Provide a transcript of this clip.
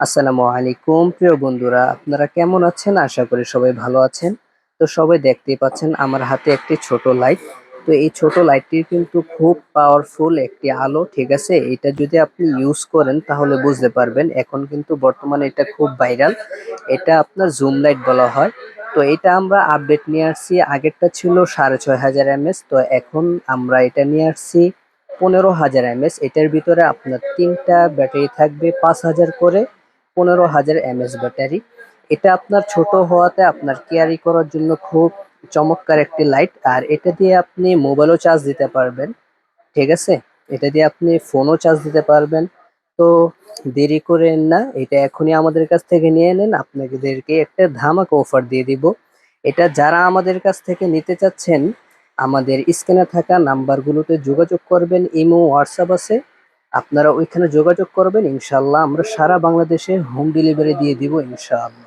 আসসালামু আলাইকুম। প্রিয় বন্ধুরা, আপনারা কেমন আছেন? আশা করি সবাই ভালো আছেন। তো সবাই দেখতেই পাচ্ছেন, আমার হাতে একটি ছোট লাইট। তো এই ছোট লাইটটির কিন্তু খুব পাওয়ারফুল একটি আলো, ঠিক আছে? এটা যদি আপনি ইউজ করেন, তাহলে বুঝতে পারবেন, এখন কিন্তু বর্তমানে এটা খুব ভাইরাল এটা আপনার জুম লাইট বলা হয়। তো এটা আমরা আপডেট নিয়ে আসছি, আগেরটা ছিল সাড়ে ছয় হাজার এমএস তো এখন আমরা এটা নিয়ে আসছি পনেরো হাজার এমএস এটার ভিতরে আপনার তিনটা ব্যাটারি থাকবে, পাঁচ হাজার করে। পনেরো হাজার এমএস ব্যাটারি। এটা আপনার ছোট হওয়াতে আপনার ক্যারি করার জন্য খুব চমৎকার একটি লাইট আর এটা দিয়ে আপনি মোবাইলও চার্জ দিতে পারবেন, ঠিক আছে? এটা দিয়ে আপনি ফোনও চার্জ দিতে পারবেন। তো দেরি করেন না, এটা এখনই আমাদের কাছ থেকে নিয়ে নেন। আপনাদেরকে একটা ধামাকা অফার দিয়ে দিব। এটা যারা আমাদের কাছ থেকে নিতে চাচ্ছেন, আমাদের স্ক্রিনে থাকা নাম্বারগুলোতে যোগাযোগ করবেন, ইমো, হোয়াটসঅ্যাপ আছে। আপনারা ওইখানে যোগাযোগ করবেন ইনশাল্লাহ আমরা সারা বাংলাদেশে হোম ডেলিভারি দিয়ে দিব ইনশাআল্লাহ।